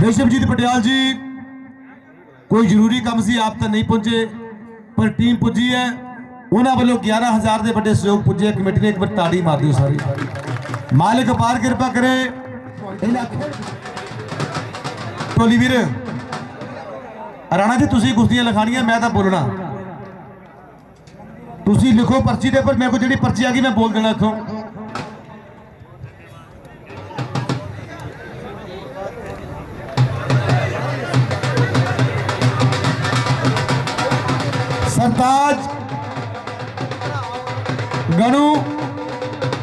ਵਿਸ਼ਵਜੀਤ ਪਟਿਆਲ ਜੀ, ਕੋਈ ਜ਼ਰੂਰੀ ਕੰਮ ਸੀ, ਆਪ ਤਾਂ ਨਹੀਂ ਪਹੁੰਚੇ ਪਰ ਟੀਮ ਪੁੱਜੀ ਹੈ। ਉਹਨਾਂ ਵੱਲੋਂ 11000 ਦੇ ਵੱਡੇ ਸਹਿਯੋਗ ਪੁੱਜੇ ਕਮੇਟੀ ਨੇ ਇੱਕ ਵਾਰ ਤਾੜੀ ਮਾਰ ਦਿਓ ਸਾਰੀ। ਮਾਲਕ ਅਪਾਰ ਕਿਰਪਾ ਕਰੇ। ਇਹਨਾਂ ਟੋਲੀ ਵੀਰ, ਰਾਣਾ ਜੀ, ਤੁਸੀਂ ਕੁਸ਼ਤੀਆਂ ਲਿਖਾਣੀਆਂ ਮੈਂ ਤਾਂ ਬੋਲਣਾ। ਤੁਸੀਂ ਲਿਖੋ ਪਰਚੀ ਦੇ ਉੱਪਰ, ਮੇਰੇ ਕੋਲ ਜਿਹੜੀ ਪਰਚੀ ਆ ਗਈ, ਮੈਂ ਬੋਲ ਦੇਣਾ ਇੱਥੋਂ। ਸਰਤਾਜ, ਗਣੂ,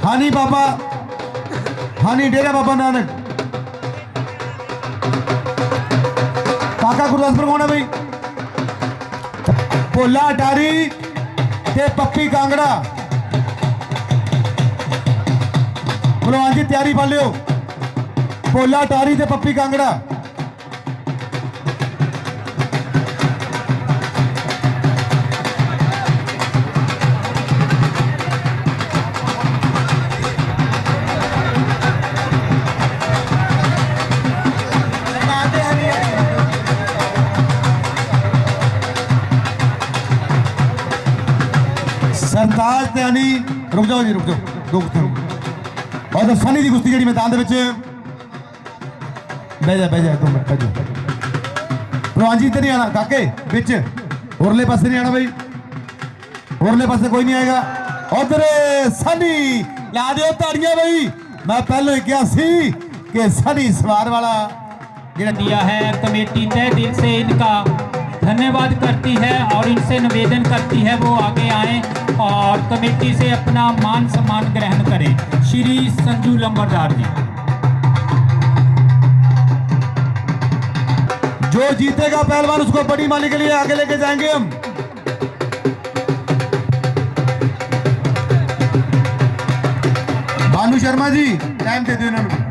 ਹਾਨੀ ਬਾਬਾ, ਹਾਨੀ ਡੇਰਾ ਬਾਬਾ ਨਾਨਕ। ਕਾਕਾ ਗੁਰਦਾਸਪੁਰ ਕੋਣ ਬਈ? ਭੋਲਾ ਡਾਰੀ ਤੇ ਪੱਪੀ ਕਾਂਗੜਾ। ਬਲਵਾਨ ਜੀ, ਤਿਆਰੀ ਪਾ ਲਿਓ। ਭੋਲਾ ਡਾਰੀ ਤੇ ਪੱਪੀ ਕਾਂਗੜਾ। ਵਾਸਤੇ ਆਨੀ ਰੁਕ ਜਾਓ ਜੀ, ਰੁਕ ਜਾਓ। ਦੋ ਗੁੱਤਾਂ ਔਰ ਸਨੀ ਦੀ ਗੁੱਤੀ ਜਿਹੜੀ ਮੈਦਾਨ ਦੇ ਵਿੱਚ। ਬਹਿ ਜਾ ਬਹਿ ਜਾ ਤੂੰ ਬਹਿ ਜਾ। ਪ੍ਰਵਾਂਜੀ ਤੇ ਨਹੀਂ ਆਣਾ ਕਾਕੇ, ਵਿੱਚ। ਹੋਰਲੇ ਪਾਸੇ ਨਹੀਂ ਆਣਾ ਬਈ। ਹੋਰਲੇ ਪਾਸੇ ਕੋਈ ਨਹੀਂ ਆਏਗਾ। ਉਧਰ ਸਨੀ ਲਾ ਦਿਓ ਤਾੜੀਆਂ ਬਈ। ਮੈਂ ਪਹਿਲਾਂ ਹੀ ਕਿਹਾ ਸੀ ਕਿ ਸਨੀ ਸਵਾਰ ਵਾਲਾ ਜਿਹੜਾ ਦਿਆ ਹੈ, ਕਮੇਟੀ ਤਹਿ ਦਿਲ ਸੇ ਇਨਕਾ। धन्यवाद करती है और इनसे निवेदन करती है वो आगे आए और कमेटी से अपना मान सम्मान ग्रहण करें। श्री संजू लंबरदार जी। जो जीतेगा पहलवान, उसको बड़ी माली के लिए आगे लेके जाएँगे हम। भानु शर्मा जी टाइम दे दो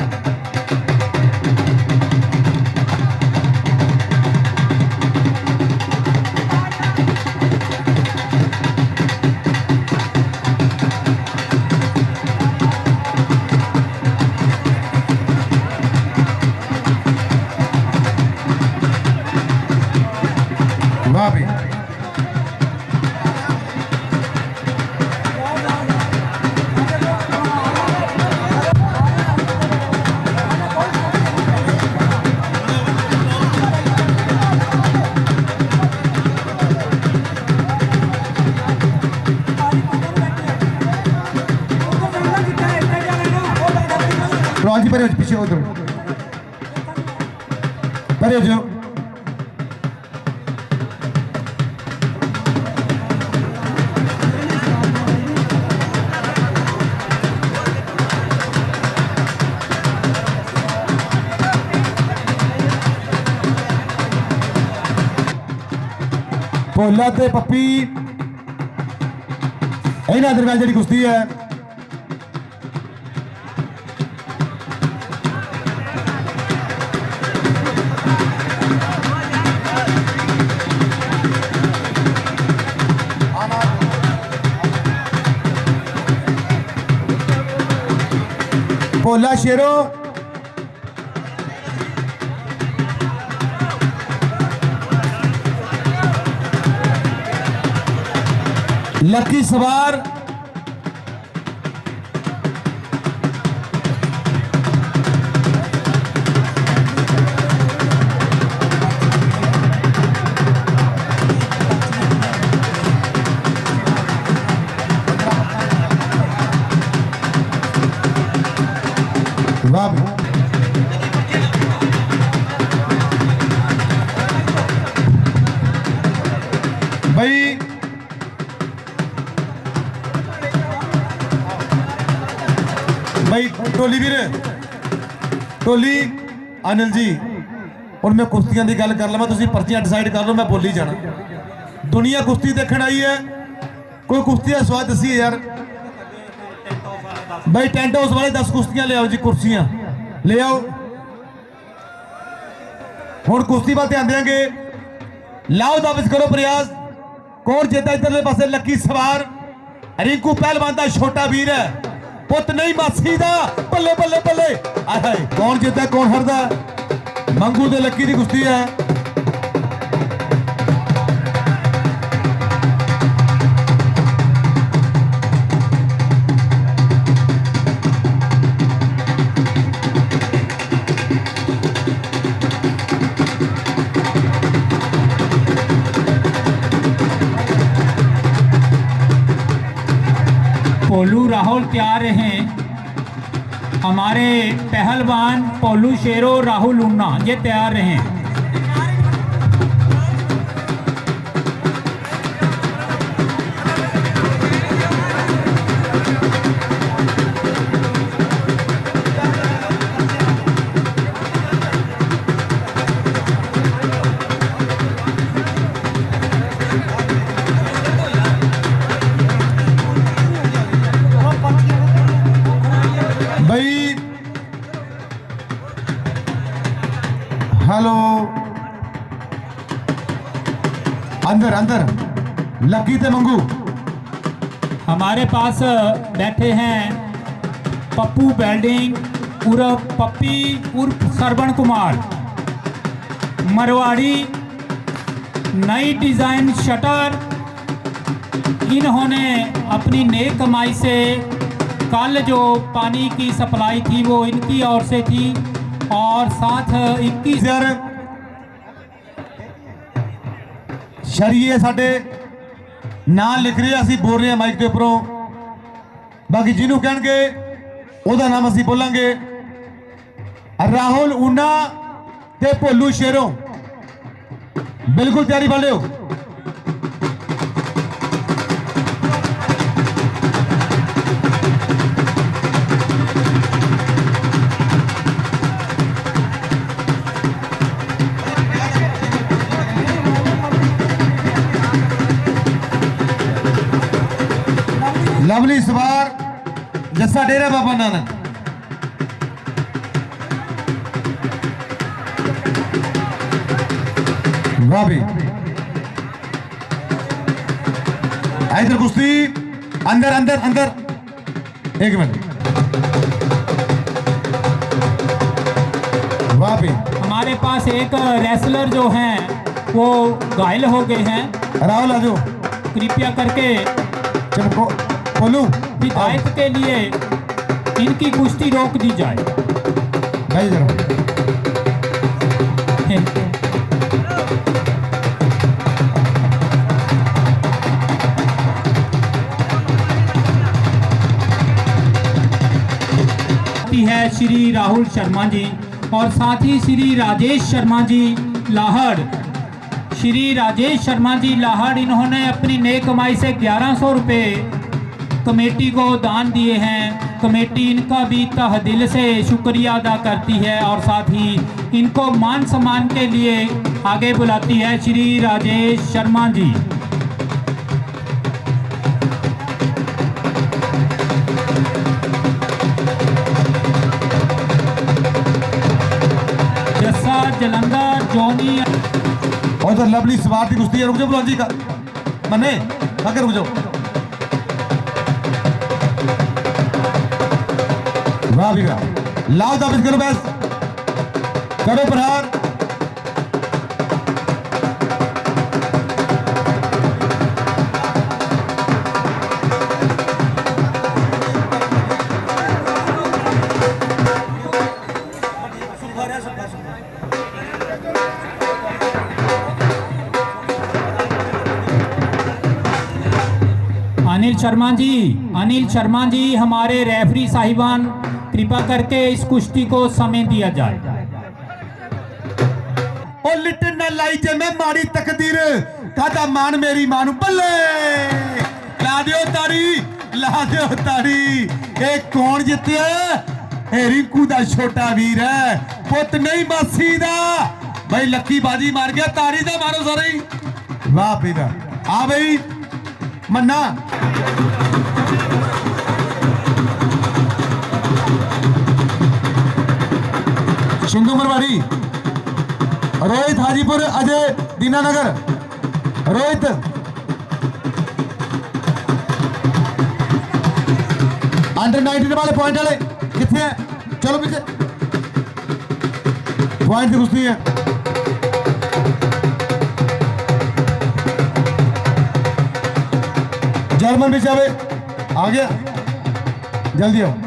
hacia otro. Para ello, Poblate, papi. Eina Dergal Jari Kustia. ਪੱਪੀ ਇਹਨਾਂ ਦਰਮਿਆਨ ਜਿਹੜੀ ਟੋਲੀ ਅਨਿਲ ਜੀ, ਹੁਣ ਮੈਂ ਕੁਸ਼ਤੀਆਂ ਦੀ ਗੱਲ ਕਰ ਲਵਾਂ, ਤੁਸੀਂ ਪਰਚੀਆਂ ਡਿਸਾਈਡ ਕਰ ਲਓ, ਮੈਂ ਬੋਲੀ ਜਾਣਾ। ਦੁਨੀਆ ਕੁਸ਼ਤੀ ਦੇਖਣ ਆਈ ਹੈ। ਕੋਈ ਕੁਸ਼ਤੀ ਦਾ ਸਵਾਦ ਦੱਸੀਏ ਯਾਰ। ਬਈ, ਟੈਂਟ ਹਾਊਸ ਵਾਲੇ 10 ਕੁਸ਼ਤੀਆਂ ਲਿਆਓ ਜੀ, ਕੁਰਸੀਆਂ। ਲਿਆਓ ਹੁਣ ਕੁਸ਼ਤੀ ਵੱਲ ਧਿਆਨ ਦੇਾਂਗੇ ਲਾਓ ਦਾਬਿਤ ਕਰੋ ਪ੍ਰਯਾਸ। ਕੌਣ ਜਿੱਤਾ ਇਧਰਲੇ ਪਾਸੇ? ਲੱਕੀ ਸਵਾਰ। ਰਿੰਕੂ ਪਹਿਲਵਾਨ ਦਾ ਛੋਟਾ ਵੀਰ ਹੈ। ਪੁੱਤ ਨਹੀਂ ਮਾਸੀ ਦਾ। ਬੱਲੇ ਬੱਲੇ ਬੱਲੇ ਆਏ ਹਾਏ, ਕੌਣ ਜਿੱਤਾ ਕੌਣ ਹਰਦਾ? ਮੰਗੂ ਤੇ ਲੱਕੀ ਦੀ ਕੁਸ਼ਤੀ ਹੈ। पोलू राहुल तैयार रहे हमारे पहलवान पोलू शेरो राहुल उन्ना ये तैयार रहे गीते मंगू। हमारे पास बैठे हैं पप्पू बेल्डिंग उर्फ़ पप्पी उर्फ़ सरवण कुमार। मरवाड़ी नई डिज़ाइन शटर इन्होंने अपनी नेक कमाई से कल जो पानी की सप्लाई थी वो इनकी ओर से थी और साथ इक्कीस शरीय साढ़े ਨਾਂ ਲਿਖ ਰਹੇ ਅਸੀਂ ਬੋਲ ਰਹੇ ਹਾਂ ਮਾਈਕ ਦੇ ਉੱਪਰੋਂ। ਬਾਕੀ ਜਿਹਨੂੰ ਕਹਿਣਗੇ, ਉਹਦਾ ਨਾਮ ਅਸੀਂ ਬੋਲਾਂਗੇ। ਰਾਹੁਲ ਊਨਾ ਤੇ ਭੋਲੂ ਸ਼ੇਰੋਂ। ਬਿਲਕੁਲ ਤਿਆਰੀ ਵਾਲਿਓ पूरी सवार जस्सा डेरा बाबा नानक इधर कुश्ती अंदर अंदर अंदर एक मिनट वापी हमारे पास एक रेसलर जो है वो घायल हो गए हैं। राहुल आज कृपया करके चमको बोलू विधायक के लिए इनकी कुश्ती रोक दी जाए। है। श्री राहुल शर्मा जी और साथ ही श्री राजेश शर्मा जी लाहड़। श्री राजेश शर्मा जी लाहड़ इन्होंने अपनी नेक कमाई से ग्यारह सौ रुपये कमेटी को दान दिए हैं। कमेटी इनका भी तह दिल से शुक्रिया अदा करती है और साथ ही इनको मान सम्मान के लिए आगे बुलाती है श्री राजेश शर्मा जी। जस्सा जलंधर, जोनी और तो लवली सवार की कुश्ती है। रुक जाओ बुलाजी का। मने आगे रुक जाओ। लाओ तब इसके बस करो प्रहार। अनिल शर्मा जी, अनिल शर्मा जी, हमारे रेफरी साहिबान। कृपा करके इस कुश्ती को समय दिया जाए ਉਹ ਲਿਟਨ ਨਾ ਲਾਈ ਜੇ ਮੈਂ ਮਾੜੀ ਤਕਦੀਰ ਕਾਦਾ ਮਾਨ ਮੇਰੀ ਮਾਂ ਨੂੰ ਬੱਲੇ ਲਾ ਦਿਓ ਤਾੜੀ ਲਾ ਦਿਓ ਤਾੜੀ ਇਹ ਕੌਣ ਜਿੱਤਿਆ ਇਹ ਰਿੰਕੂ ਦਾ ਛੋਟਾ ਵੀਰ ਹੈ ਪੁੱਤ ਨਹੀਂ ਮਾਸੀ ਦਾ ਬਈ ਲੱਕੀ ਬਾਜੀ ਮਾਰ ਗਿਆ ਤਾੜੀ ਦਾ ਮਾਰੋ ਸਾਰੇ ਹੀ ਵਾਹ ਬਈ ਵਾਹ ਆ ਬਈ ਮੰਨਾ शिंदू मरवाड़ी रोहित हाजीपुर, अजय दीनानगर। रोहित। अंडर 19 वाले पॉइंट वाले कितने हैं? चलो पीछे। पॉइंट से कुछ नहीं है। जर्मन भी चाहे आ गया। जल्दी आओ।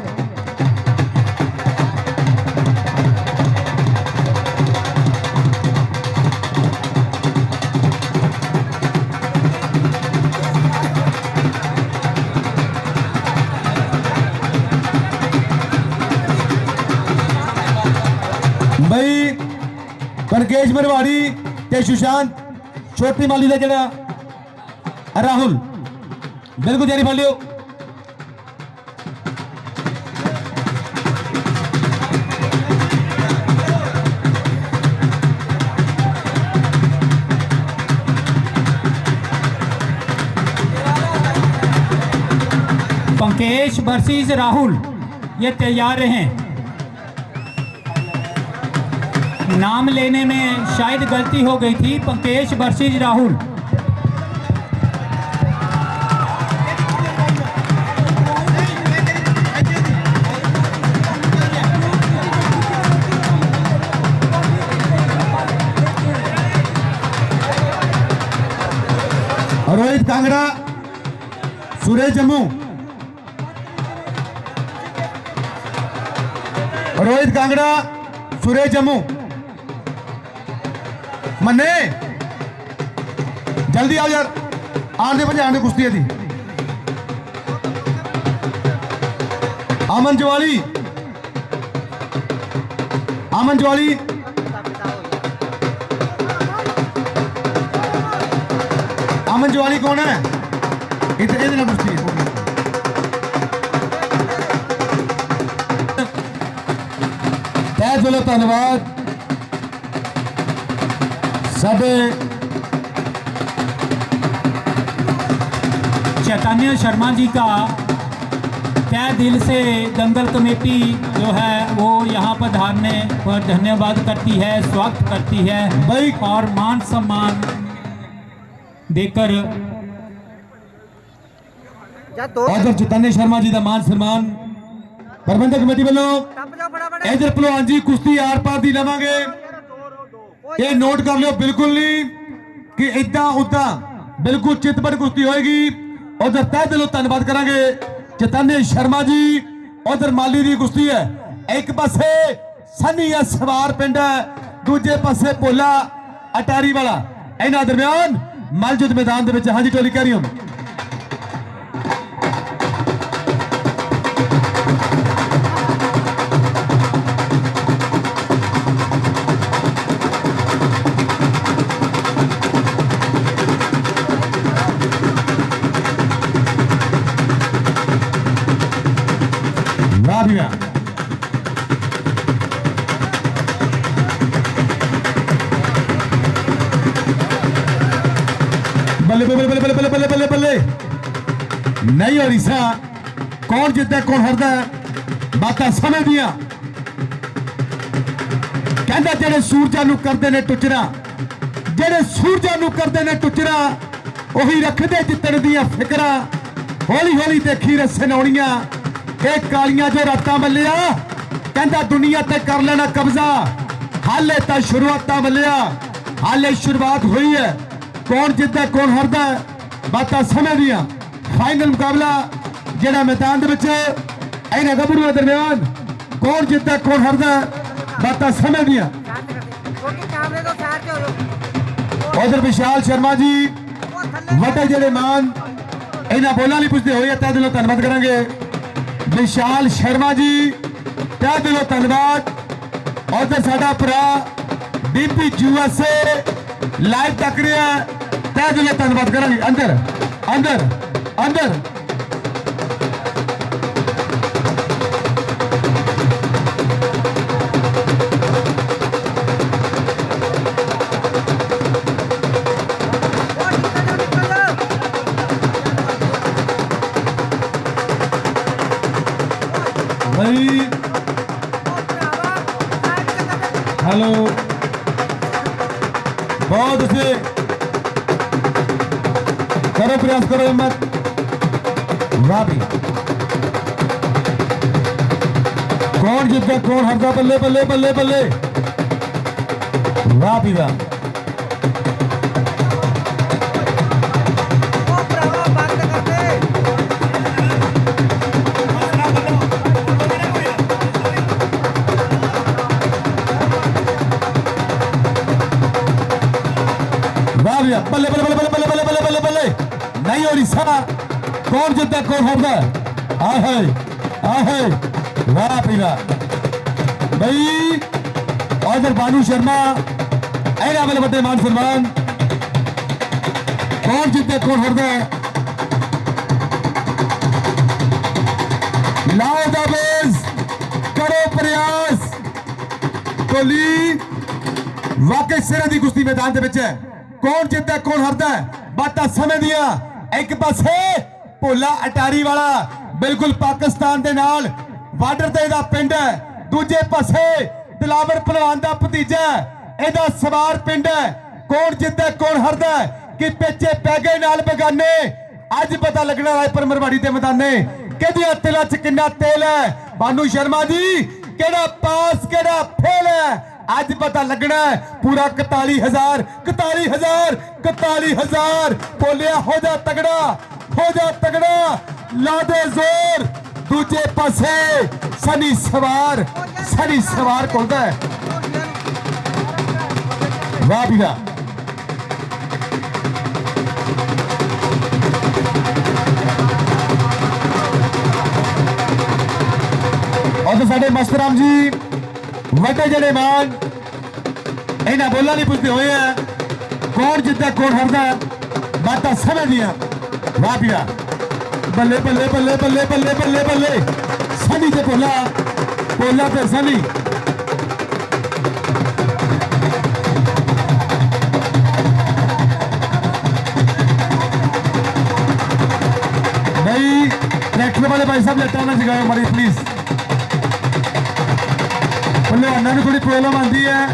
ਕਨਕੇਸ਼ ਮਰਵਾੜੀ ਤੇ ਸੁਸ਼ਾਂਤ ਛੋਟੀ ਮਾਲੀ ਦਾ ਜਿਹੜਾ ਰਾਹੁਲ ਬਿਲਕੁਲ ਜਾਰੀ ਫੜ ਲਿਓ पंकेश वर्सेस राहुल ये तैयार हैं नाम लेने में शायद गलती हो गई थी पंकेश वर्सेस राहुल। रोहित कांगड़ा, सुरेश जम्मू। रोहित कांगड़ा, सुरेश जम्मू। ਮੰਨੇ? ਜਲਦੀ ਆ ਯਾਰ। ਆਣ ਦੇ ਭਜਾਣ ਦੇ ਕੁਸ਼ਤੀ ਦੀ ਅਮਨ ਜਵਾਲੀ। ਅਮਨ ਜਵਾਲੀ। ਅਮਨ ਜਵਾਲੀ ਕੌਣ ਹੈ? ਇੱਥੇ ਇਹਦੇ ਨਾਲ ਕੁਸ਼ਤੀ ਤੈ ਦਿਲੋਂ ਧੰਨਵਾਦ। ਸਾਡੇ चैतन्य शर्मा जी का तय दिल से दंगल कमेटी जो है वो यहाँ पर धारने पर धन्यवाद करती है स्वागत करती है। बड़ी और मान सम्मान देकर इधर चैतन्य शर्मा जी का मान सम्मान प्रबंधक कमेटी वालों इधर भलवान हाँ जी कुश्ती आर पार दी लवेंगे। ਇਹ ਨੋਟ ਕਰ ਲਿਓ, ਬਿਲਕੁਲ ਨਹੀਂ ਕਿ ਇਦਾਂ ਉਦਾਂ ਬਿਲਕੁਲ ਚਿੱਤਪਟ ਕੁਸ਼ਤੀ ਹੋਏਗੀ। ਉਧਰ ਤਹਿ ਦਿਲੋਂ ਧੰਨਵਾਦ ਕਰਾਂਗੇ ਚਤਨੇ ਸ਼ਰਮਾ ਜੀ, ਉਧਰ ਮਾਲੀ ਦੀ ਕੁਸ਼ਤੀ ਹੈ। ਇੱਕ ਪਾਸੇ ਸੰਨੀ ਸਵਾਰ ਪਿੰਡ ਹੈ, ਦੂਜੇ ਪਾਸੇ ਭੋਲਾ ਅਟਾਰੀ ਵਾਲਾ। ਇਹਨਾਂ ਦਰਮਿਆਨ ਮਲਜੁਦ ਮੈਦਾਨ ਦੇ ਵਿੱਚ ਹਾਂਜੀ, ਟੋਲੀ ਕਰੀਮ Rabia. ਬੱਲੇ ਬੱਲੇ ਬੱਲੇ ਬੱਲੇ ਬੱਲੇ ਬੱਲੇ ਬੱਲੇ ਨਹੀਂ ਹਰੀਸਾ ਕੌਣ ਜਿੱਤਦਾ ਕੌਣ ਹਰਦਾ ਬਾਤਾਂ ਸਮੇਂ ਦੀਆਂ। ਕਹਿੰਦਾ ਜਿਹੜੇ ਸੂਰਜਾਂ ਨੂੰ ਕਰਦੇ ਨੇ ਟੁੱਚਰਾ ਜਿਹੜੇ ਸੂਰਜਾਂ ਨੂੰ ਕਰਦੇ ਨੇ ਟੁੱਚਰਾ ਉਹੀ ਰੱਖਦੇ ਜਿੱਤਣ ਦੀਆਂ ਫਿਕਰਾਂ। ਹੌਲੀ ਹੌਲੀ ਦੇਖੀ ਰਸੇ ਨਾਉਣੀਆਂ ਇਹ ਕਾਲੀਆਂ ਜੋ ਰਾਤਾਂ ਮੱਲਿਆ ਕਹਿੰਦਾ ਦੁਨੀਆ ਤੇ ਕਰ ਲੈਣਾ ਕਬਜ਼ਾ। ਹਾਲੇ ਤਾਂ ਸ਼ੁਰੂਆਤਾਂ ਮੱਲਿਆ ਹਾਲੇ ਸ਼ੁਰੂਆਤ ਹੋਈ ਹੈ। ਕੌਣ ਜਿੱਤਦਾ, ਕੌਣ ਹਾਰਦਾ, ਬਾਤਾਂ ਸਮਝਦੀਆਂ ਫਾਈਨਲ ਮੁਕਾਬਲਾ ਜਿਹੜਾ ਮੈਦਾਨ ਦੇ ਵਿੱਚ, ਇਹਨਾਂ ਗੱਭਰੂਆਂ ਦਰਮਿਆਨ। ਕੌਣ ਜਿੱਤਦਾ, ਕੌਣ ਹਾਰਦਾ, ਬਾਤਾਂ ਸਮਝਦੀਆਂ ਉਧਰ ਵਿਸ਼ਾਲ ਸ਼ਰਮਾ ਜੀ, ਵੱਡੇ ਜਿਹੜੇ ਮਾਨ, ਇਹਨਾਂ ਬੋਲਾਂ ਲਈ ਪੁੱਛਦੇ ਹੋਏ ਤਹਿ ਦਿਲੋਂ ਧੰਨਵਾਦ ਕਰਾਂਗੇ। ਵਿਸ਼ਾਲ ਸ਼ਰਮਾ ਜੀ, ਤਹਿ ਦਿਲੋਂ ਧੰਨਵਾਦ। ਉਧਰ ਸਾਡਾ ਭਰਾ ਡੀਪੀ ਯੂਐਸਏ ਲਾਈਵ ਤੱਕ ਰਿਹਾ, ਤਹਿ ਦਿਲੋਂ ਧੰਨਵਾਦ ਕਰਾਂਗੇ। ਅੰਦਰ ਅੰਦਰ ਅੰਦਰ। ਜੀ ਹੈਲੋ ਬਹੁਤ ਕਰੋ ਪ੍ਰਯਾਸ ਕਰੋ ਹਿੰਮਤ। ਵਾਹ ਵੀ ਕੌਣ ਜਿੱਤਦਾ, ਕੌਣ ਹੱਟਦਾ ਬੱਲੇ ਬੱਲੇ ਬੱਲੇ ਬੱਲੇ। ਵਾਹ ਵੀ ਵਾਹ। ਵਾਹ ਵੀ ਬੱਲੇ ਬੱਲੇ ਬੱਲੇ ਬੱਲੇ ਬੱਲੇ ਬੱਲੇ ਬੱਲੇ ਬੱਲੇ ਨਹੀਂ ਹੋ ਸਾ ਕੌਣ ਜਿੱਤਦਾ ਕੌਣ ਹਾਰਦਾ ਆਏ ਹਾਏ ਆਏ ਹਾਏ ਵਾਹ ਵੀ ਬਈ ਔਰ ਬਾਨੂ ਸ਼ਰਮਾ ਇਹਨਾਂ ਵਾਲੇ ਵੱਡੇ ਮਾਨ ਸਨਮਾਨ ਕੌਣ ਜਿੱਤਦਾ ਕੌਣ ਹਾਰਦਾ ਲਾਓ ਦਾ ਬੇਸ ਕਰੋ ਪ੍ਰਯਾਸ ਕੋਲੀ ਵਾਕਈ ਸਿਰੇ ਦੀ ਕੁਸ਼ਤੀ ਮੈਦਾਨ ਦੇ ਵਿੱਚ ਹੈ ਕੌਣ ਜਿੱਤਦਾ, ਕੌਣ ਹਾਰਦਾ? ਬਾਤਾਂ ਸਮੇਂ ਦੀਆਂ। ਇੱਕ ਪਾਸੇ ਭੋਲਾ ਅਟਾਰੀ ਵਾਲਾ, ਬਿਲਕੁਲ ਪਾਕਿਸਤਾਨ ਦੇ ਨਾਲ, ਬਾਰਡਰ ਤੇ ਇਹਦਾ ਪਿੰਡ ਹੈ। ਦੂਜੇ ਪਾਸੇ ਦਿਲਾਵਰ ਪਹਿਲਵਾਨ ਦਾ ਭਤੀਜਾ ਇਹਦਾ ਸਵਾਰ ਪਿੰਡ ਹੈ। ਕੌਣ ਜਿੱਤਦਾ, ਕੌਣ ਹਾਰਦਾ ਹੈ? ਕਿ ਪਿੱਛੇ ਪੈ ਗਏ ਨਾਲ ਬੇਗਾਨੇ? ਅੱਜ ਪਤਾ ਲੱਗਣਾ ਰਾਏਪੁਰ ਮਰਵਾੜੀ ਦੇ ਮੈਦਾਨੇ। ਕਿਹਦੀਆਂ ਤਿਲਾਂ 'ਚ ਕਿੰਨਾ ਤੇਲ ਹੈ? ਬਾਨੂ ਸ਼ਰਮਾ ਜੀ, ਕਿਹੜਾ ਪਾਸ, ਕਿਹੜਾ ਫੇਲ ਹੈ? ਅੱਜ ਪਤਾ ਲੱਗਣਾ ਹੈ ਪੂਰਾ 41000 41000 41000 ਬੋਲਿਆ ਹੋ ਜਾ ਤਗੜਾ ਹੋ ਜਾ ਤਗੜਾ ਲਾ ਦੇ ਜ਼ੋਰ ਦੂਜੇ ਪਾਸੇ ਸਨੀ ਸਵਾਰ ਸਨੀ ਸਵਾਰ ਕੋਲਦਾ ਹੈ ਵਾਹ ਵੀ ਵਾਹ ਔਰ ਸਾਡੇ ਮਸਤਰਾਮ ਜੀ ਵੱਡੇ ਜਿਹੜੇ ਮਾਨ ਇਹਨਾਂ ਬੋਲਾਂ ਨਹੀਂ ਪੁੱਛਦੇ ਹੋਏ ਆ ਕੌਣ ਜਿੱਤਦਾ ਕੌਣ ਹਾਰਦਾ ਬਾਤਾਂ ਸਮਝਦੀਆਂ ਵਾਹ ਵੀ ਵਾਹ। ਬੱਲੇ ਬੱਲੇ ਬੱਲੇ ਬੱਲੇ ਬੱਲੇ ਬੱਲੇ ਬੱਲੇ। ਸਨੀ ਤੇ ਬੋਲਾ ਬੋਲਾ ਤੇ ਸਨੀ ਨਹੀਂ ਟਰੈਕਟਰ ਵਾਲੇ ਭਾਈ ਸਾਹਿਬ ਲੈਟਾਂ ਨਾ ਜਗਾਓ ਮਾਰੀ ਪਲੀਜ਼ ਬੱਲੇ ਨੂੰ ਥੋੜੀ ਪ੍ਰੋਬਲਮ ਆਉਂਦੀ ਹੈ।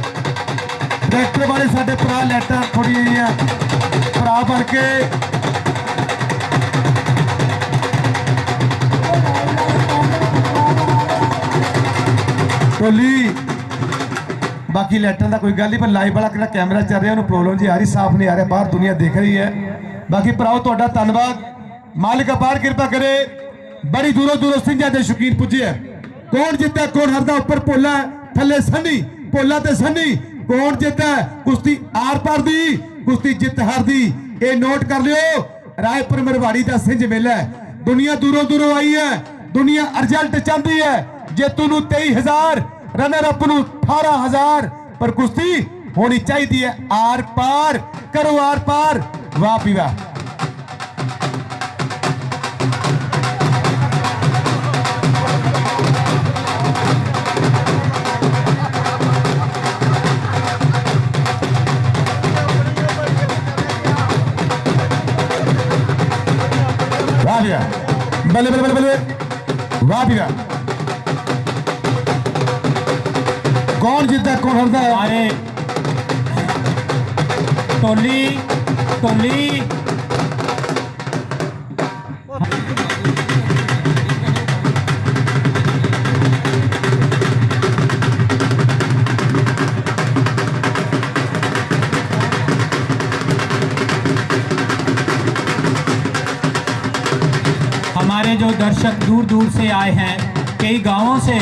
ਟਰੈਕਟਰ ਵਾਲੇ ਸਾਡੇ ਭਰਾ ਲੈਟਾਂ ਥੋੜੀ ਜਿਹੀਆਂ ਭਰਾ ਭਰ ਕੇ। ਟੋਲੀ ਬਾਕੀ ਲੈਟਾਂ ਦਾ ਕੋਈ ਗੱਲ ਨਹੀਂ ਪਰ ਲਾਈਵ ਵਾਲਾ ਕਿਹੜਾ ਕੈਮਰਾ ਚੱਲ ਰਿਹਾ ਉਹਨੂੰ ਪ੍ਰੋਬਲਮ ਜੀ ਆ ਰਹੀ ਸਾਫ਼ ਨਹੀਂ ਆ ਰਿਹਾ ਬਾਹਰ ਦੁਨੀਆ ਦੇਖ ਰਹੀ ਹੈ। ਬਾਕੀ ਭਰਾਓ ਤੁਹਾਡਾ ਧੰਨਵਾਦ। ਮਾਲਿਕ ਅਪਾਰ ਕਿਰਪਾ ਕਰੇ। ਬੜੀ ਦੂਰੋਂ ਦੂਰੋਂ ਸਿੰਘਾਂ ਦੇ ਸ਼ੌਕੀਨ ਪੁੱਜੇ ਕੌਣ ਜਿੱਤਿਆ ਕੌਣ ਹਰਦਾ ਉੱਪਰ ਭੋਲਾ। ਹੈ, ਥੱਲੇ ਸੰਨੀ ਭੋਲਾ ਤੇ ਸੰਨੀ, ਕੌਣ ਜਿੱਤਦਾ ਕੁਸ਼ਤੀ ਆਰ ਪਾਰ ਦੀ, ਕੁਸ਼ਤੀ ਜਿੱਤ ਹਾਰ ਦੀ। ਇਹ ਨੋਟ ਕਰ ਲਿਓ, ਰਾਏਪੁਰ ਮਰਵਾੜੀ ਦਾ ਸਿੰਝ ਮੇਲਾ ਹੈ। ਦੁਨੀਆ ਦੂਰੋਂ ਦੂਰੋਂ ਆਈ ਹੈ, ਦੁਨੀਆ ਅਰਜਲਟ ਚਾਹੁੰਦੀ ਹੈ। ਜੇਤੂ ਨੂੰ 23000 ਰਨਰ ਅਪ ਨੂੰ 18000 ਪਰ ਕੁਸ਼ਤੀ ਹੋਣੀ ਚਾਹੀਦੀ ਹੈ ਆਰ ਪਾਰ ਕਰੋ ਆਰ ਪਾਰ ਵਾਹ ਪੀ ਬੱਲੇ ਬੱਲੇ ਬੱਲੇ ਵਾਹ ਵੀਰਾ। ਕੌਣ ਜਿੱਤਦਾ ਕੌਣ ਹਾਰਦਾ? ਆਏ। ਟੋਲੀ ਟੋਲੀ। हमारे जो दर्शक दूर दूर से आए हैं, कई गाँवों से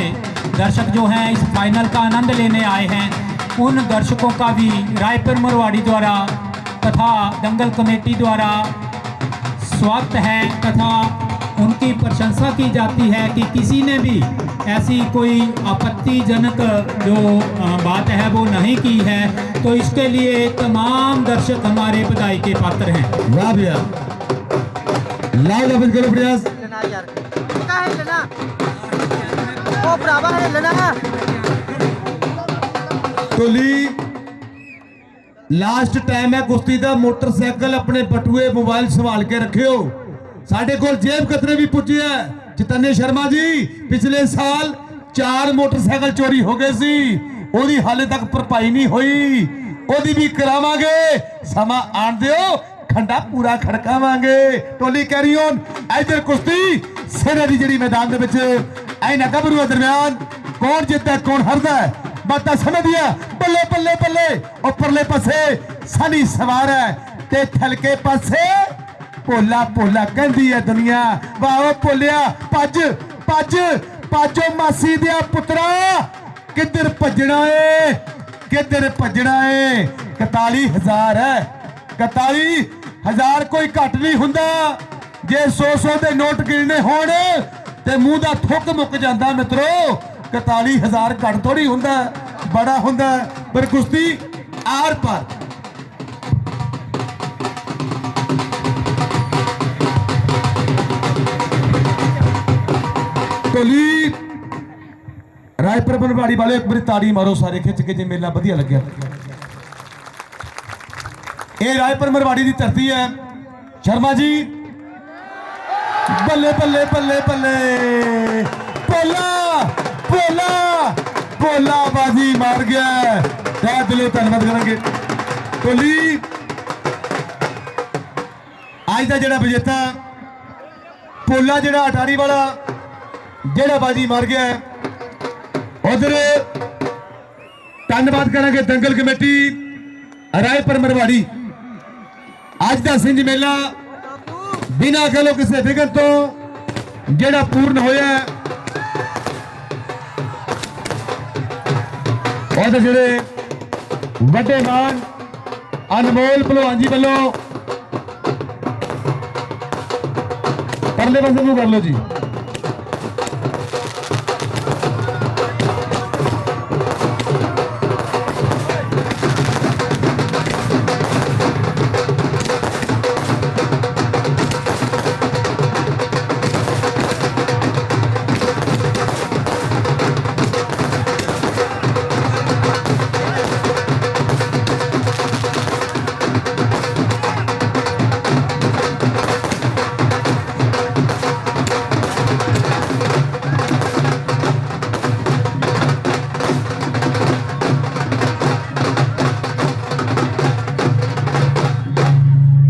दर्शक जो हैं इस फाइनल का आनंद लेने आए हैं। उन दर्शकों का भी रायपुर मरवाड़ी द्वारा तथा दंगल कमेटी द्वारा स्वागत है तथा उनकी प्रशंसा की जाती है कि किसी ने भी ऐसी कोई आपत्तिजनक जो बात है वो नहीं की है। तो इसके लिए तमाम दर्शक हमारे बधाई के पात्र हैं। वाह भैया प्रयास। ਲੈਣਾ ਉਹ ਭਰਾਵਾ ਹੈ ਲੈਣਾ। ਟੋਲੀ ਲਾਸਟ ਟਾਈਮ ਹੈ ਕੁਸ਼ਤੀ ਦਾ, ਮੋਟਰਸਾਈਕਲ ਆਪਣੇ ਬਟੂਏ ਮੋਬਾਈਲ ਸੰਭਾਲ ਕੇ ਰੱਖਿਓ। ਸਾਡੇ ਕੋਲ ਜੇਬ ਕਤਰੇ ਵੀ ਪੁੱਜੇ ਚਤਨੇ ਸ਼ਰਮਾ ਜੀ, ਪਿਛਲੇ ਸਾਲ ਚਾਰ ਮੋਟਰਸਾਈਕਲ ਚੋਰੀ ਹੋ ਗਏ ਸੀ। ਉਹਦੀ ਹਾਲੇ ਤੱਕ ਭਰਪਾਈ ਨਹੀਂ ਹੋਈ। ਉਹਦੀ ਵੀ ਕਰਾਵਾਂਗੇ। ਸਮਾਂ ਆਣ ਦਿਓ। ਖੰਡਾ ਪੂਰਾ ਖੜਕਾਵਾਂਗੇ। ਟੋਲੀ ਕੈਰੀ ਔਨ ਇਧਰ ਕੁਸ਼ਤੀ ਸੇਨਾ ਦੀ ਜਿਹੜੀ ਮੈਦਾਨ ਦੇ ਵਿੱਚ ਐਨਾ ਗੱਭਰੂ ਦਰਮਿਆਨ, ਕੌਣ ਜਿੱਤਦਾ, ਕੌਣ ਹਾਰਦਾ ਬਾਤਾਂ ਸਮਝਦੀਆਂ ਬੱਲੇ ਬੱਲੇ ਬੱਲੇ, ਉੱਪਰਲੇ ਪਾਸੇ ਸਾਨੀ ਸਵਾਰ ਹੈ ਤੇ ਥਲਕੇ ਪਾਸੇ ਭੋਲਾ ਭੋਲਾ ਕਹਿੰਦੀ ਹੈ ਦੁਨੀਆ। ਵਾਹ ਓ ਭੋਲਿਆ, ਭੱਜ ਭੱਜ, ਭੱਜੋ ਮਾਸੀ ਦਿਆ ਪੁੱਤਰਾ। ਕਿੱਧਰ ਭੱਜਣਾ ਏ? ਕਿੱਧਰ ਭੱਜਣਾ ਏ? 41000 ਹੈ। 41000 ਕੋਈ ਘੱਟ ਨਹੀਂ ਹੁੰਦਾ। ਜੇ 100 100 ਦੇ ਨੋਟ ਗਿਣਨੇ ਹੋਣ ਤੇ ਮੂੰਹ ਦਾ ਥੁੱਕ ਮੁੱਕ ਜਾਂਦਾ ਮਿੱਤਰੋ 41000 ਘੱਟ ਥੋੜੀ ਹੁੰਦਾ, ਬੜਾ ਹੁੰਦਾ। ਪਰ ਕੁਸ਼ਤੀ ਆਰ ਪਰ। ਟੋਲੀ ਰਾਏਪੁਰ ਬਨਵਾੜੀ ਵਾਲੇ ਇੱਕ ਵਾਰੀ ਤਾੜੀ ਮਾਰੋ ਸਾਰੇ, ਖਿੱਚ ਕੇ ਜੇ ਮੇਲਾ ਵਧੀਆ ਲੱਗਿਆ। ਇਹ ਰਾਏਪੁਰ ਮਰਵਾੜੀ ਦੀ ਧਰਤੀ ਹੈ। ਸ਼ਰਮਾ ਜੀ ਬੱਲੇ ਬੱਲੇ ਬੱਲੇ ਬੱਲੇ। ਪੋਲਾ ਪੋਲਾ ਪੋਲਾ ਬਾਜੀ ਮਾਰ ਗਿਆ। ਤਾਂ ਦਿਲੋਂ ਧੰਨਵਾਦ ਕਰਾਂਗੇ। ਟੋਲੀ ਅੱਜ ਦਾ ਜਿਹੜਾ ਵਿਜੇਤਾ ਪੋਲਾ ਜਿਹੜਾ ਅਟਾਰੀ ਵਾਲਾ, ਜਿਹੜਾ ਬਾਜੀ ਮਾਰ ਗਿਆ। ਉਧਰ ਧੰਨਵਾਦ ਕਰਾਂਗੇ ਦੰਗਲ ਕਮੇਟੀ, ਰਾਏਪੁਰ ਮਰਵਾੜੀ। ਅੱਜ ਦਾ ਸਿੰਜ ਮੇਲਾ ਬਿਨਾਂ ਕਹਿ ਕਿਸੇ ਵਿਗਨ ਤੋਂ ਜਿਹੜਾ ਪੂਰਨ ਹੋਇਆ ਉਹਦੇ ਜਿਹੜੇ ਵੱਡੇ ਮਾਨ ਅਨਮੋਲ ਭਲਵਾਨ ਜੀ ਵੱਲੋਂ ਪਰਲੇ ਪਾਸੇ ਨੂੰ ਕਰ ਲਓ ਜੀ